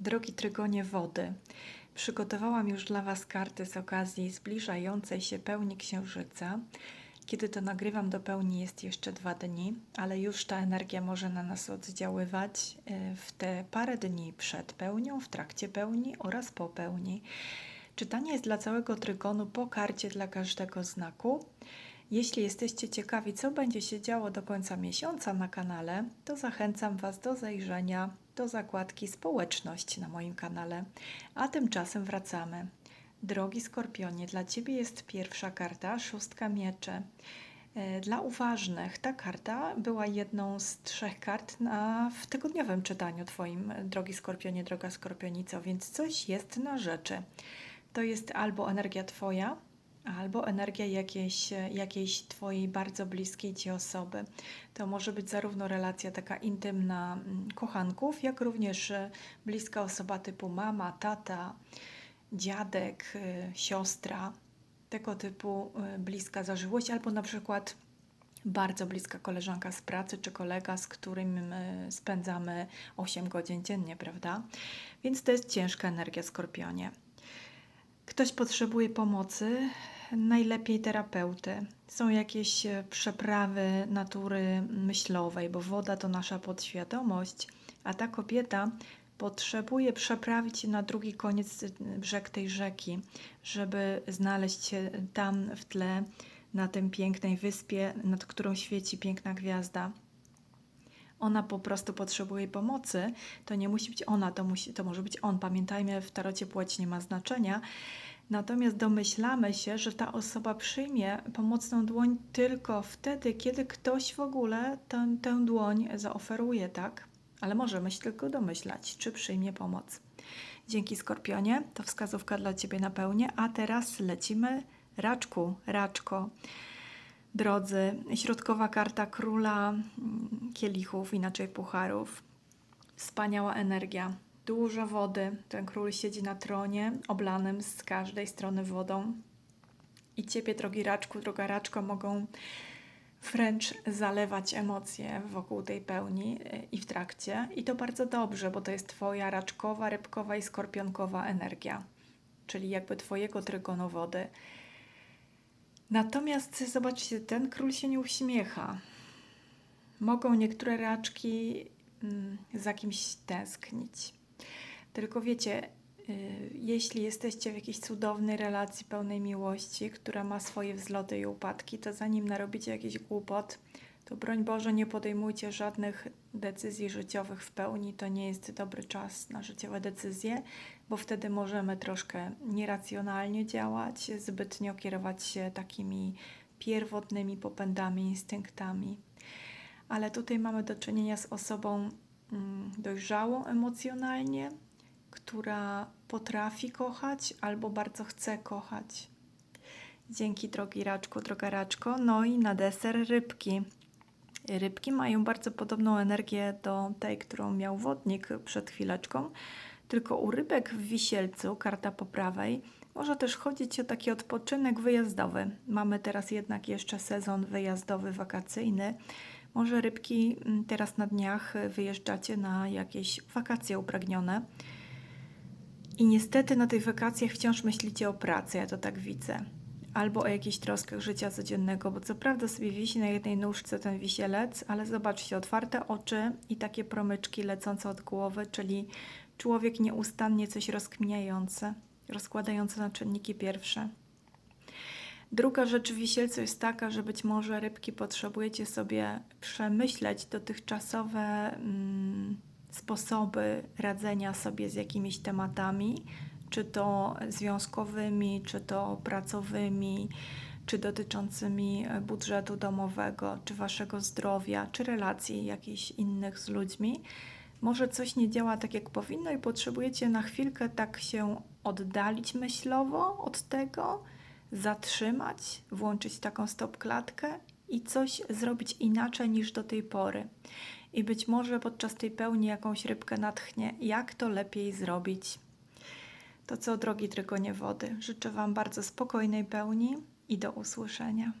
Drogi trygonie wody, przygotowałam już dla Was karty z okazji zbliżającej się pełni księżyca. Kiedy to nagrywam do pełni jest jeszcze dwa dni, ale już ta energia może na nas oddziaływać e, w te parę dni przed pełnią, w trakcie pełni oraz po pełni. Czytanie jest dla całego trygonu po karcie dla każdego znaku. Jeśli jesteście ciekawi, co będzie się działo do końca miesiąca na kanale, to zachęcam Was do zajrzenia do zakładki Społeczność na moim kanale. A tymczasem wracamy. Drogi Skorpionie, dla Ciebie jest pierwsza karta, szóstka mieczy. E, Dla uważnych ta karta była jedną z trzech kart na, w tygodniowym czytaniu Twoim, drogi Skorpionie, droga Skorpionico, więc coś jest na rzeczy. To jest albo energia Twoja, albo energia jakiejś, jakiejś Twojej bardzo bliskiej Ci osoby. To może być zarówno relacja taka intymna mm, kochanków, jak również e, bliska osoba typu mama, tata, dziadek, y, siostra, tego typu y, bliska zażyłość, albo na przykład bardzo bliska koleżanka z pracy czy kolega, z którym y, spędzamy 8 godzin dziennie, prawda? Więc to jest ciężka energia skorpionie. Ktoś potrzebuje pomocy, najlepiej terapeuty. Są jakieś e, przeprawy natury myślowej, bo woda to nasza podświadomość, a ta kobieta potrzebuje przeprawić się na drugi koniec brzeg tej rzeki, żeby znaleźć się tam w tle, na tym pięknej wyspie, nad którą świeci piękna gwiazda. Ona po prostu potrzebuje pomocy. To nie musi być ona, to, musi, to może być on. Pamiętajmy, w tarocie płeć nie ma znaczenia. Natomiast domyślamy się, że ta osoba przyjmie pomocną dłoń tylko wtedy, kiedy ktoś w ogóle tę, tę dłoń zaoferuje, tak? Ale możemy się tylko domyślać, czy przyjmie pomoc. Dzięki Skorpionie, to wskazówka dla Ciebie na pełnię. A teraz lecimy raczku, raczko. Drodzy, środkowa karta króla mm, kielichów, inaczej pucharów. Wspaniała energia, dużo wody. Ten król siedzi na tronie, oblanym z każdej strony wodą. I ciebie, drogi raczku, droga raczko, mogą wręcz zalewać emocje wokół tej pełni y, i w trakcie. I to bardzo dobrze, bo to jest Twoja raczkowa, rybkowa i skorpionkowa energia, czyli jakby Twojego trygonu wody. Natomiast zobaczcie, ten król się nie uśmiecha. Mogą niektóre raczki mm, za kimś tęsknić. Tylko wiecie, y, jeśli jesteście w jakiejś cudownej relacji pełnej miłości, która ma swoje wzloty i upadki, to zanim narobicie jakiś głupot, to broń Boże nie podejmujcie żadnych decyzji życiowych w pełni. To nie jest dobry czas na życiowe decyzje, bo wtedy możemy troszkę nieracjonalnie działać, zbytnio kierować się takimi pierwotnymi popędami, instynktami. Ale tutaj mamy do czynienia z osobą mm, dojrzałą emocjonalnie, która potrafi kochać albo bardzo chce kochać. Dzięki drogi Raczku, droga Raczko. No i na deser rybki. Rybki mają bardzo podobną energię do tej, którą miał wodnik przed chwileczką, tylko u rybek w wisielcu, karta po prawej, może też chodzić o taki odpoczynek wyjazdowy. Mamy teraz jednak jeszcze sezon wyjazdowy, wakacyjny. Może rybki mm, teraz na dniach wyjeżdżacie na jakieś wakacje upragnione. I niestety na tych wakacjach wciąż myślicie o pracy, ja to tak widzę. Albo o jakichś troskach życia codziennego, bo co prawda sobie wisi na jednej nóżce ten wisielec, ale zobaczcie, otwarte oczy i takie promyczki lecące od głowy, czyli człowiek nieustannie coś rozkminiający, rozkładający na czynniki pierwsze. Druga rzecz wisielcu jest taka, że być może rybki potrzebujecie sobie przemyśleć dotychczasowe mm, sposoby radzenia sobie z jakimiś tematami, czy to związkowymi, czy to pracowymi, czy dotyczącymi e, budżetu domowego, czy waszego zdrowia, czy relacji jakichś innych z ludźmi. Może coś nie działa tak, jak powinno, i potrzebujecie na chwilkę tak się oddalić myślowo od tego, zatrzymać, włączyć taką stop-klatkę i coś zrobić inaczej niż do tej pory. I być może podczas tej pełni jakąś rybkę natchnie, jak to lepiej zrobić. To co, drogi trygonie wody, życzę Wam bardzo spokojnej pełni i do usłyszenia.